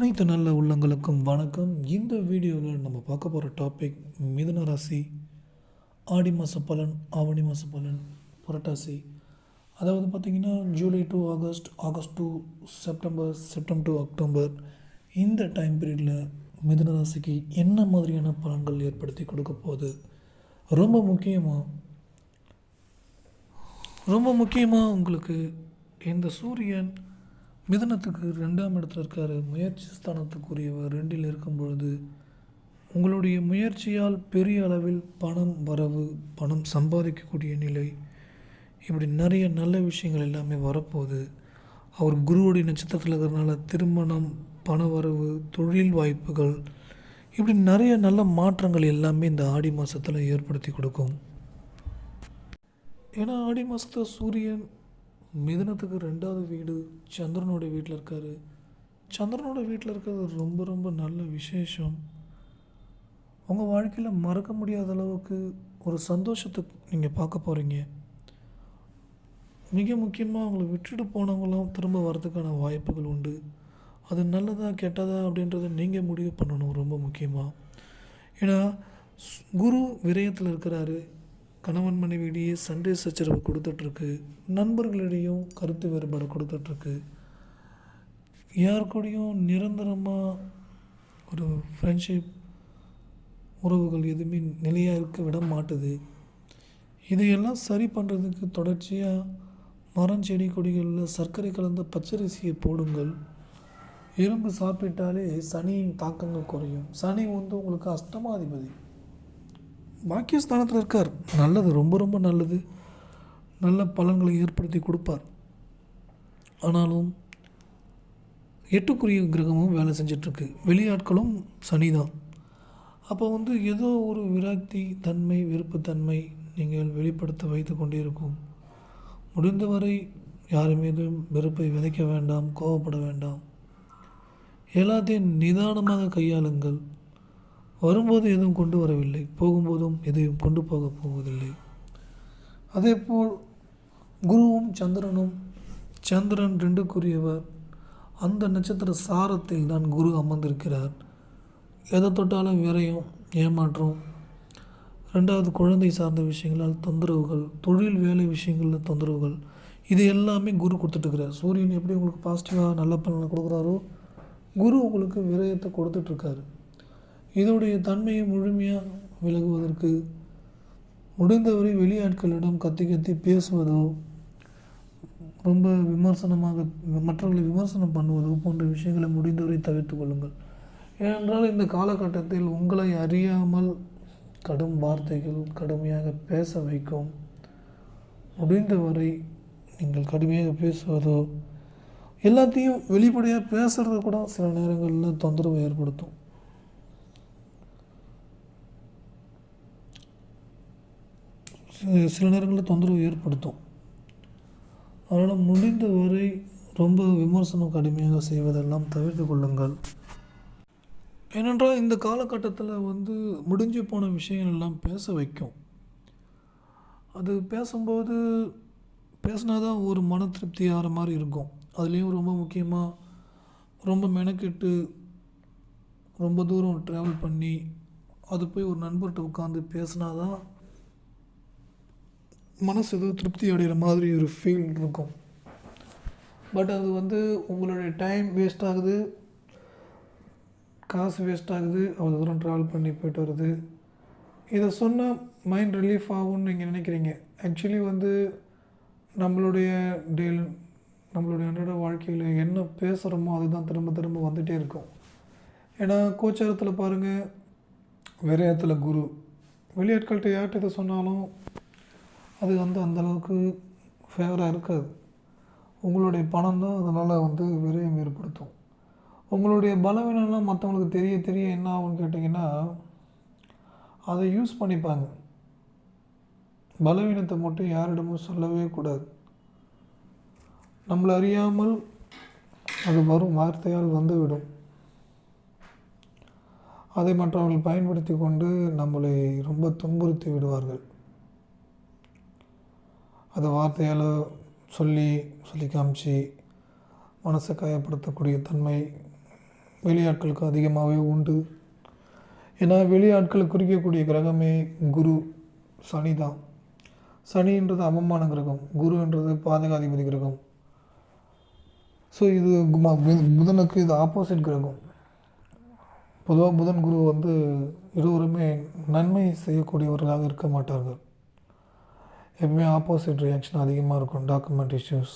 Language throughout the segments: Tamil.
அனைத்து நல்ல உள்ளங்களுக்கும் வணக்கம். இந்த வீடியோவில் நம்ம பார்க்க போகிற டாபிக் மிதுன ராசி ஆடி மாத பலன் ஆவணி மாத பலன் புரட்டாசி. அதாவது பார்த்திங்கன்னா July to August August to September September to October. இந்த டைம் பீரியடில் மிதுன ராசிக்கு என்ன மாதிரியான பலன்கள் ஏற்படுத்தி கொடுக்க போகுது? ரொம்ப முக்கியமாக ரொம்ப முக்கியமாக உங்களுக்கு இந்த சூரியன் மிதனத்துக்கு ரெண்டாம் இடத்துல இருக்கார். முயற்சி ஸ்தானத்துக்குரியவர் ரெண்டில் இருக்கும் பொழுது உங்களுடைய முயற்சியால் பெரிய அளவில் பணம் வரவு பணம் சம்பாதிக்கக்கூடிய நிலை இப்படி நிறைய நல்ல விஷயங்கள் எல்லாமே வரப்போகுது. அவர் குருவுடைய நட்சத்திரத்தில் இருக்கிறதுனால திருமணம் பண வரவு தொழில் வாய்ப்புகள் இப்படி நிறைய நல்ல மாற்றங்கள் எல்லாமே இந்த ஆடி மாதத்தில் ஏற்படுத்தி கொடுக்கும். ஏன்னா ஆடி மாதத்தில் சூரியன் மிதுனத்துக்கு ரெண்டாவது வீடு சந்திரனோட வீட்டில் இருக்கார். சந்திரனோட வீட்டில் இருக்கிறது ரொம்ப ரொம்ப நல்ல விசேஷம். உங்கள் வாழ்க்கையில் மறக்க முடியாத அளவுக்கு ஒரு சந்தோஷத்தை நீங்கள் பார்க்க போகிறீங்க மிக முக்கியமாக அவங்கள விட்டுட்டு போனவங்களாம் திரும்ப வரதுக்கான வாய்ப்புகள் உண்டு. அது நல்லதா கெட்டதா அப்படின்றத நீங்கள் முடிவு பண்ணணும் ரொம்ப முக்கியமாக ஏன்னா குரு விரயத்தில் இருக்கிறாரு. கணவன் மனைவியிடையே சண்டை சச்சரவு கொடுத்துட்ருக்கு. நண்பர்களிடையும் கருத்து வேறுபாடு கொடுத்துட்ருக்கு. யார் கூடயும் நிரந்தரமாக ஒரு ஃப்ரெண்ட்ஷிப் உறவுகள் எதுவுமே நிலையாக இருக்க விட மாட்டுது. இதையெல்லாம் சரி பண்ணுறதுக்கு தொடர்ச்சியாக மரம் செடி கொடிகளில் சர்க்கரை கலந்த பச்சரிசியை போடுங்கள். இரும்பு சாப்பிட்டாலே சனியின் தாக்கங்கள் குறையும். சனி வந்து உங்களுக்கு அஷ்டமாதிபதி. பாக்கியஸ்தானத்தில் இருக்கார். நல்லது ரொம்ப ரொம்ப நல்லது. நல்ல பலன்களை ஏற்படுத்தி கொடுப்பார். ஆனாலும் எட்டுக்குரிய கிரகமும் வேலை செஞ்சிட்ருக்கு. வெளியாட்களும் சனி தான் அப்போ வந்து ஏதோ ஒரு விரக்தி தன்மை விருப்பத்தன்மை நீங்கள் வெளிப்படுத்த வைத்து கொண்டிருக்கும். முடிந்தவரை யார் மீதும் வெறுப்பை விதைக்க வேண்டாம் கோவப்பட வேண்டாம். எல்லாத்தையும் நிதானமாக கையாளுங்கள். வரும்போது எதுவும் கொண்டு வரவில்லை. போகும்போதும் எதையும் கொண்டு போக போவதில்லை. அதேபோல் குருவும் சந்திரனும் சந்திரன் ரெண்டுக்குரியவர். அந்த நட்சத்திர சாரத்தில் தான் குரு அமர்ந்திருக்கிறார். எதை தொட்டாலும் விரையும் ஏமாற்றம். ரெண்டாவது குழந்தை சார்ந்த விஷயங்களால் தொந்தரவுகள் தொழில் வேலை விஷயங்களில் தொந்தரவுகள் இது எல்லாமே குரு கொடுத்துட்ருக்கிறார் சூரியன் எப்படி உங்களுக்கு பாசிட்டிவாக நல்ல பலனை கொடுக்குறாரோ குரு உங்களுக்கு விரயத்தை கொடுத்துட்ருக்காரு இதோடைய தன்மையை முழுமையாக விலகுவதற்கு முடிந்தவரை வெளியாட்களிடம் கத்தி கத்தி பேசுவதோ ரொம்ப விமர்சனமாக மற்றவர்களை விமர்சனம் பண்ணுவதோ போன்ற விஷயங்களை முடிந்தவரை தவிர்த்து கொள்ளுங்கள். ஏனென்றால் இந்த காலகட்டத்தில் உங்களை அறியாமல் கடும் வார்த்தைகள் கடுமையாக பேச வைக்கும். முடிந்தவரை நீங்கள் கடுமையாக பேசுவதோ எல்லாத்தையும் வெளிப்படையாக பேசுகிறது கூட சில நேரங்களில் தொந்தரவு ஏற்படுத்தும். சில நேரங்களில் தொந்தரவு ஏற்படுத்தும். அதனால் முடிந்தவரை ரொம்ப விமர்சனம் கடுமையாக செய்வதெல்லாம் தவிர்த்து கொள்ளுங்கள். ஏனென்றால் இந்த காலகட்டத்தில் வந்து முடிஞ்சு போன விஷயங்கள் எல்லாம் பேச வைக்கும். அது பேசும்போது பேசினா தான் ஒரு மன திருப்தி ஆகிற மாதிரி இருக்கும். அதுலேயும் ரொம்ப முக்கியமாக ரொம்ப மெனக்கெட்டு ரொம்ப தூரம் ட்ராவல் பண்ணி அது போய் ஒரு நண்பர்கிட்ட உட்காந்து பேசினா தான் மனசு எதுவும் திருப்தி அடைகிற மாதிரி ஒரு ஃபீல் இருக்கும். பட் அது வந்து உங்களுடைய டைம் வேஸ்ட் ஆகுது. காசு வேஸ்ட் ஆகுது. அவ்வளோ தூரம் ட்ராவல் பண்ணி போயிட்டு வருது. இதை சொன்னால் மைண்ட் ரிலீஃப் ஆகும்னு நீங்கள் நினைக்கிறீங்க. ஆக்சுவலி வந்து நம்மளுடைய டெய்ல் நம்மளுடைய அன்றாட வாழ்க்கையில் என்ன பேசுகிறோமோ அதுதான் திரும்ப திரும்ப வந்துகிட்டே இருக்கும். ஏன்னா கோச்சாரத்தில் பாருங்கள் விரயத்தில் குரு. வெளியாட்கள்கிட்ட யார்கிட்ட இதை சொன்னாலும் அது வந்து அந்தளவுக்கு ஃபேவராக இருக்காது. உங்களுடைய பணம் தான் அதனால் வந்து விரயம் ஏற்படுத்தும். உங்களுடைய பலவீனம்லாம் மற்றவங்களுக்கு தெரிய தெரிய என்ன ஆகும்னு கேட்டிங்கன்னா அதை யூஸ் பண்ணிப்பாங்க. பலவீனத்தை மட்டும் யாரிடமும் சொல்லவே கூடாது. நம்மளை அறியாமல் அது வரும் வார்த்தையால் வந்துவிடும். அதை மற்றவர்கள் பயன்படுத்தி கொண்டு நம்மளை ரொம்ப துன்புறுத்தி விடுவார்கள். அது வார்த்தையால் சொல்லி சொல்லி காமிச்சு மனசை காயப்படுத்தக்கூடிய தன்மை வெளியாட்களுக்கு அதிகமாகவே உண்டு. ஏன்னா வெளியாட்களை குறிக்கக்கூடிய கிரகமே குரு சனி தான். சனின்றது அவமான கிரகம் குருன்றது பாதகாதிபதி கிரகம். ஸோ இது குமா- புதனுக்கு இது ஆப்போசிட் கிரகம். பொதுவாக புதன் குரு வந்து இருவருமே நன்மை செய்யக்கூடியவர்களாக இருக்க மாட்டார்கள். எப்பவுமே ஆப்போசிட் ரியாக்ஷன் அதிகமாக இருக்கும் டாக்குமெண்ட் இஷ்யூஸ்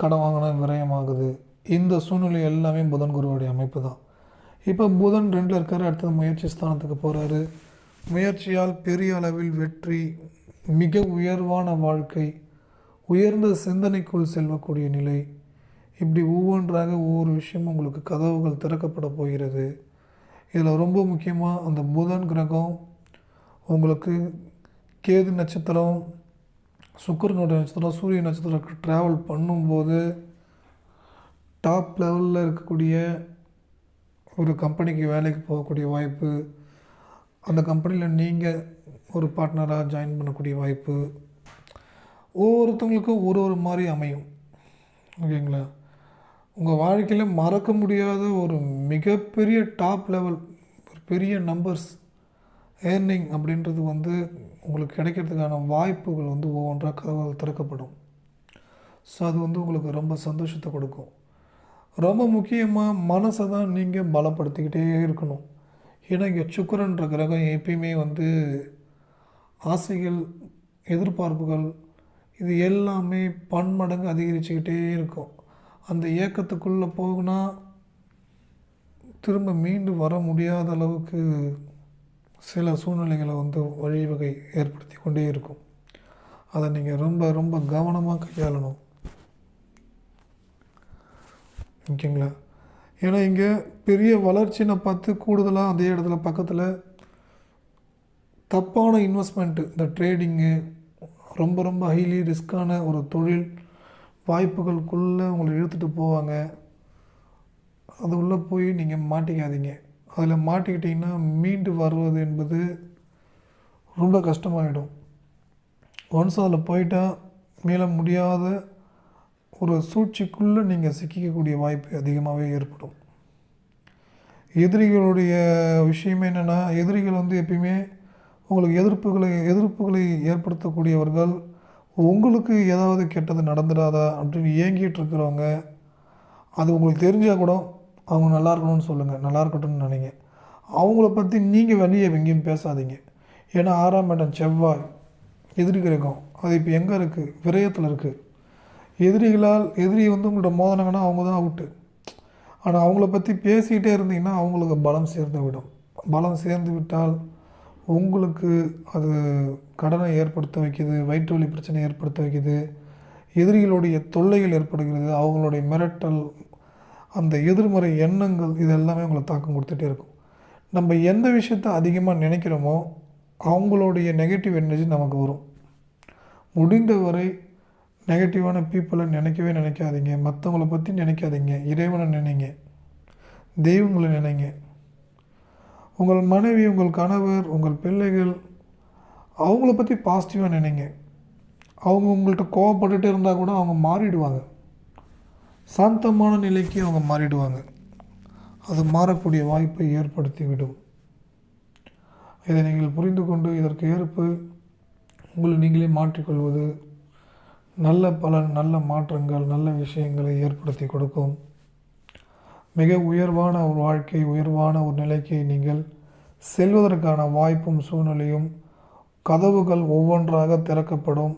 கடன் வாங்கினா விரயமாகுது. இந்த சூழ்நிலை எல்லாமே புதன் குருவுடைய அமைப்பு தான். இப்போ புதன் ரெண்டில் இருக்கார் அடுத்தது முயற்சி ஸ்தானத்துக்கு போகிறாரு முயற்சியால் பெரிய அளவில் வெற்றி மிக உயர்வான வாழ்க்கை உயர்ந்த சிந்தனைக்குள் செல்லக்கூடிய நிலை. இப்படி ஒவ்வொன்றாக ஒவ்வொரு விஷயமும் உங்களுக்கு கதவுகள் திறக்கப்பட போகிறது. இதில் ரொம்ப முக்கியமாக அந்த புதன் கிரகம் உங்களுக்கு கேது நட்சத்திரம் சுக்கரனுடைய நட்சத்திரம் சூரிய நட்சத்திரம் ட்ராவல் பண்ணும்போது டாப் லெவலில் இருக்கக்கூடிய ஒரு கம்பெனிக்கு வேலைக்கு போகக்கூடிய வாய்ப்பு அந்த கம்பெனியில் நீங்கள் ஒரு பார்ட்னராக ஜாயின் பண்ணக்கூடிய வாய்ப்பு ஒவ்வொருத்தவங்களுக்கும் ஒரு ஒரு மாதிரி அமையும். ஓகேங்களா உங்கள் வாழ்க்கையில் மறக்க முடியாத ஒரு மிகப்பெரிய டாப் லெவல் ஒரு பெரிய நம்பர்ஸ் ஏர்னிங் அப்படின்றது வந்து உங்களுக்கு கிடைக்கிறதுக்கான வாய்ப்புகள் வந்து ஒவ்வொன்றாக கதவுகள் திறக்கப்படும். ஸோ அது வந்து உங்களுக்கு ரொம்ப சந்தோஷத்தை கொடுக்கும். ரொம்ப முக்கியமாக மனசை தான் நீங்கள் பலப்படுத்திக்கிட்டே இருக்கணும். ஏன்னா இங்கே சுக்கரன்ற கிரகம் எப்பயுமே வந்து ஆசைகள் எதிர்பார்ப்புகள் இது எல்லாமே பன்மடங்கு அதிகரிச்சுக்கிட்டே இருக்கும். அந்த இயக்கத்துக்குள்ளே போகுனா திரும்ப மீண்டு வர முடியாத அளவுக்கு சில சூழ்நிலைகளை வந்து வழிவகை ஏற்படுத்தி கொண்டே இருக்கும். அதை நீங்கள் ரொம்ப ரொம்ப கவனமாக கையாளணும். ஓகேங்களா? ஏன்னா இங்கே பெரிய வளர்ச்சினை பார்த்து கூடுதலாக அதே இடத்துல பக்கத்தில் தப்பான இன்வெஸ்ட்மெண்ட்டு இந்த ட்ரேடிங்கு ரொம்ப ரொம்ப ஹைலி ரிஸ்க்கான ஒரு தொழில் வாய்ப்புகளுக்குள்ளே உங்களை இழுத்துட்டு போவாங்க. அது உள்ளே போய் நீங்கள் மாட்டிக்காதீங்க. அதில் மாட்டிக்கிட்டிங்கன்னா மீண்டு வருவது என்பது ரொம்ப கஷ்டமாயிடும். ஒன்ஸ் அதில் போயிட்டால் மீள முடியாத ஒரு சூழ்ச்சிக்குள்ளே நீங்கள் சிக்கிக்கக்கூடிய வாய்ப்பு அதிகமாகவே ஏற்படும். எதிரிகளுடைய விஷயம் என்னென்னா எதிரிகள் வந்து எப்பயுமே உங்களுக்கு எதிர்ப்புகளை எதிர்ப்புகளை ஏற்படுத்தக்கூடியவர்கள் உங்களுக்கு ஏதாவது கெட்டது நடந்துடாதா அப்படின்னு ஏங்கிட்டு இருக்கிறவங்க அது உங்களுக்கு தெரிஞ்சால் கூட அவங்க நல்லா இருக்கணும்னு சொல்லுங்கள் நல்லா இருக்கட்டும்னு நினைங்க. அவங்கள பற்றி நீங்கள் வெளியே எங்கேயும் பேசாதீங்க. ஏன்னா ஆறாம் இடம் செவ்வாய். எதிரி கிரகம். அது இப்போ எங்கே இருக்குது விரயத்தில் இருக்குது எதிரிகளால் எதிரி வந்து உங்கள்கிட்ட மோதினாங்கன்னா அவங்க தான் அவுட்டு ஆனால் அவங்கள பற்றி பேசிக்கிட்டே இருந்தீங்கன்னா அவங்களுக்கு பலம் சேர்ந்து விடும். பலம் சேர்ந்து விட்டால் உங்களுக்கு அது கடனை ஏற்படுத்த வைக்குது வயிற்று வலி பிரச்சனை ஏற்படுத்த வைக்குது. எதிரிகளுடைய தொல்லைகள் ஏற்படுகிறது. அவங்களுடைய மிரட்டல் அந்த எதிர்மறை எண்ணங்கள் இது எல்லாமே உங்களை தாக்கம் கொடுத்துட்டே இருக்கும். நம்ம எந்த விஷயத்த அதிகமாக நினைக்கிறோமோ அவங்களுடைய நெகட்டிவ் எனர்ஜி நமக்கு வரும். முடிந்த வரை நெகட்டிவான பீப்புளை நினைக்கவே நினைக்காதீங்க. மற்றவங்கள பற்றி நினைக்காதீங்க. இறைவனை நினைங்க. தெய்வங்களை நினைங்க. உங்கள் மனைவி உங்கள் கணவர் உங்கள் பிள்ளைகள் அவங்கள பற்றி பாசிட்டிவாக நினைங்க. அவங்க உங்கள்கிட்ட கோவப்பட்டுட்டே இருந்தால் கூட அவங்க மாறிடுவாங்க. சாந்தமான நிலைக்கு அவங்க மாறிடுவாங்க. அது மாறக்கூடிய வாய்ப்பை ஏற்படுத்திவிடும். இதை நீங்கள் புரிந்து கொண்டு இதற்கு ஏற்ப உங்களை நீங்களே மாற்றிக்கொள்வது நல்ல பலன் நல்ல மாற்றங்கள் நல்ல விஷயங்களை ஏற்படுத்தி கொடுக்கும். மிக உயர்வான ஒரு வாழ்க்கை உயர்வான ஒரு நிலைக்கு நீங்கள் செல்வதற்கான வாய்ப்பும் சூழ்நிலையும் கதவுகள் ஒவ்வொன்றாக திறக்கப்படும்.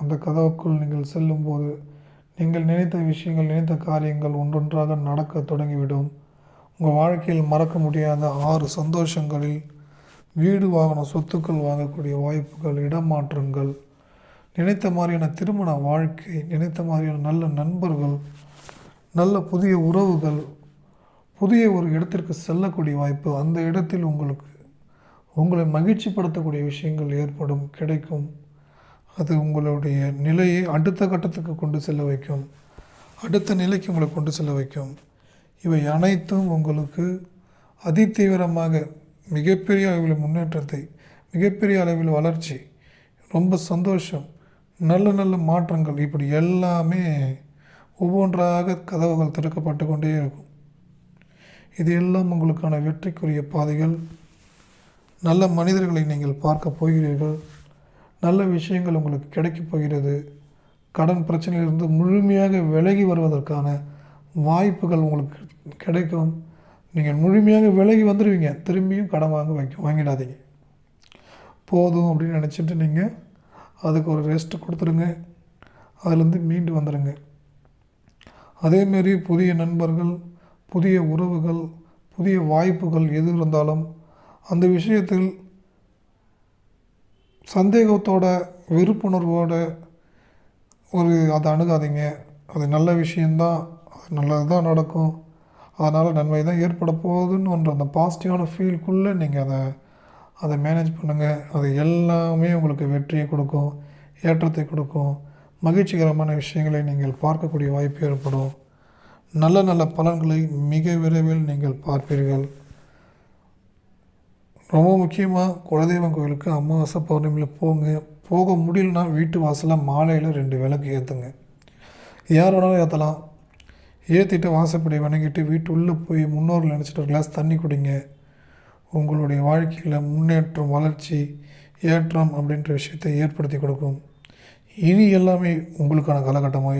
அந்த கதவுக்குள் நீங்கள் செல்லும்போது நீங்கள் நினைத்த விஷயங்கள் நினைத்த காரியங்கள் ஒன்றொன்றாக நடக்க தொடங்கிவிடும். உங்கள் வாழ்க்கையில் மறக்க முடியாத ஆறு சந்தோஷங்களில் வீடு வாகனம் சொத்துக்கள் வாங்கக்கூடிய வாய்ப்புகள் இடமாற்றங்கள் நினைத்த மாதிரியான திருமண வாழ்க்கை நினைத்த மாதிரியான நல்ல நண்பர்கள் நல்ல புதிய உறவுகள் புதிய ஒரு இடத்திற்கு செல்லக்கூடிய வாய்ப்பு அந்த இடத்தில் உங்களுக்கு உங்களை மகிழ்ச்சிப்படுத்தக்கூடிய விஷயங்கள் ஏற்படும் கிடைக்கும். அது உங்களுடைய நிலையை அடுத்த கட்டத்துக்கு கொண்டு செல்ல வைக்கும். அடுத்த நிலைக்கு உங்களை கொண்டு செல்ல வைக்கும். இவை அனைத்தும் உங்களுக்கு அதிதீவிரமாக மிகப்பெரிய அளவில் முன்னேற்றத்தை மிகப்பெரிய அளவில் வளர்ச்சி ரொம்ப சந்தோஷம் நல்ல நல்ல மாற்றங்கள் இப்படி எல்லாமே ஒவ்வொன்றாக கதவுகள் திறக்கப்பட்டு கொண்டே இருக்கும். இது எல்லாம் உங்களுக்கான வெற்றிக்குரிய பாதைகள். நல்ல மனிதர்களை நீங்கள் பார்க்க போகிறீர்கள். நல்ல விஷயங்கள் உங்களுக்கு கிடைக்கப் போகிறது. கடன் பிரச்சனையிலிருந்து முழுமையாக விலகி வருவதற்கான வாய்ப்புகள் உங்களுக்கு கிடைக்கும். நீங்கள் முழுமையாக விலகி வந்துடுவீங்க திரும்பியும் கடன் வாங்க வைக்க வாங்கிடாதீங்க. போதும் அப்படின்னு நினச்சிட்டு நீங்கள் அதுக்கு ஒரு ரெஸ்ட் கொடுத்துருங்க. அதுலேருந்து மீண்டு வந்துடுங்க அதேமாரி புதிய நண்பர்கள் புதிய உறவுகள் புதிய வாய்ப்புகள் எது இருந்தாலும் அந்த விஷயத்தில் சந்தேகத்தோட வெறுப்புணர்வோட ஒரு அதை அணுகாதீங்க. அது நல்ல விஷயந்தான் அது நல்லது தான் நடக்கும். அதனால் நன்மை தான் ஏற்பட போகுதுன்னு ஒன்று அந்த பாசிட்டிவான ஃபீல்குள்ளே நீங்கள் அதை அதை மேனேஜ் பண்ணுங்கள் அது எல்லாமே உங்களுக்கு வெற்றியை கொடுக்கும் ஏற்றத்தை கொடுக்கும். மகிழ்ச்சிகரமான விஷயங்களை நீங்கள் பார்க்கக்கூடிய வாய்ப்பு ஏற்படும். நல்ல நல்ல பலன்களை மிக விரைவில் நீங்கள் பார்ப்பீர்கள். ரொம்ப முக்கியமாக குலதெய்வம் கோயிலுக்கு அமாவாசை பௌர்ணமியில் போங்க. போக முடியலனா வீட்டு வாசலில் மாலையில் ரெண்டு விளக்கு ஏற்றுங்க யார் வேணாலும் ஏற்றலாம் ஏற்றிட்டு வாசப்படி வணங்கிட்டு வீட்டு உள்ளே போய் முன்னோர்கள் நினச்சிட்டு ஒரு கிளாஸ் தண்ணி குடிங்க. உங்களுடைய வாழ்க்கையில் முன்னேற்றம் வளர்ச்சி ஏற்றம் அப்படின்ற விஷயத்தை ஏற்படுத்தி கொடுக்கும். இனி எல்லாமே உங்களுக்கான காலகட்டமாக